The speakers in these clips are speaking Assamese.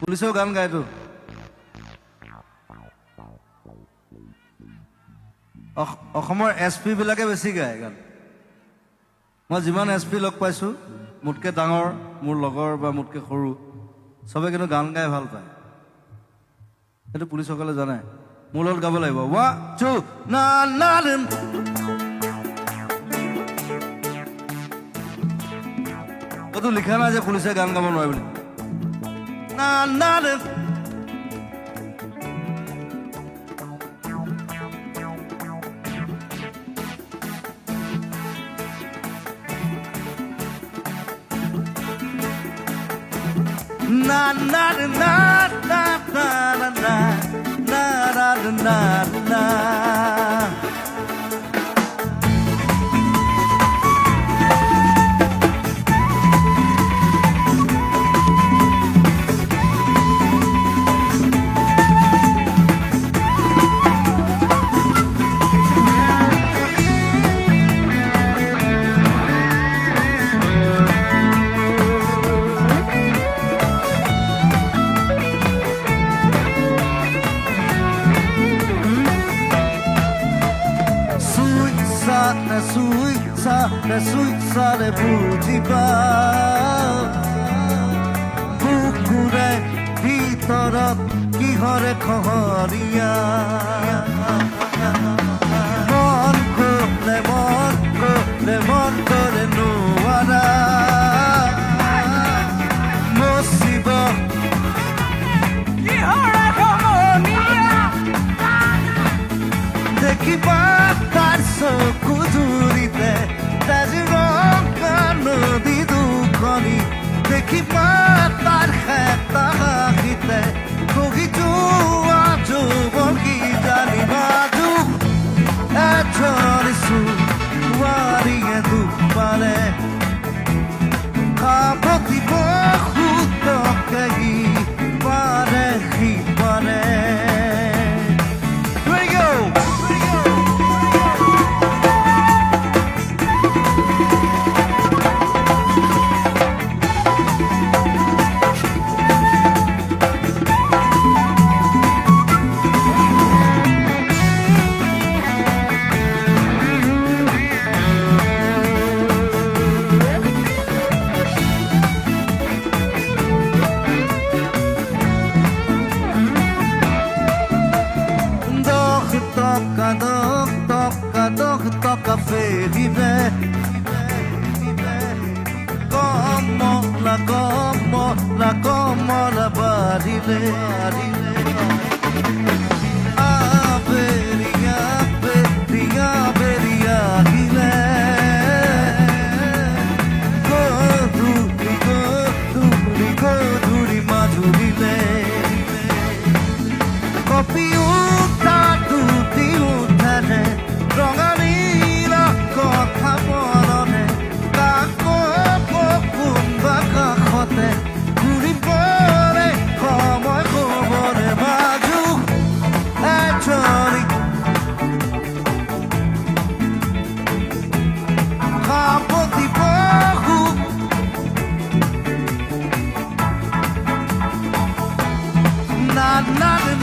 পুলিচেও গান গায়তো অস- অসমৰ এছ পি বিলাকে বেছি গায় গান। মই যিমান এছ পি লগ পাইছোঁ মোতকৈ ডাঙৰ মোৰ লগৰ বা মোতকৈ সৰু চবে কিন্তু গান গাই ভাল পায়। সেইটো পুলিচসকলে জানে। মোৰ লগত গাব লাগিব। ৱা টু না। ক'তো লিখা নাই যে পুলিচে গান গাব নোৱাৰে বুলি। nah, nothing. Na na na na na na na na na na na na Suiza, na Suiza de বুজিবা বুকুৰে ভিতৰত কিহৰে খহৰীয়া clear got nothing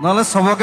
നല്ല സമഗ്ര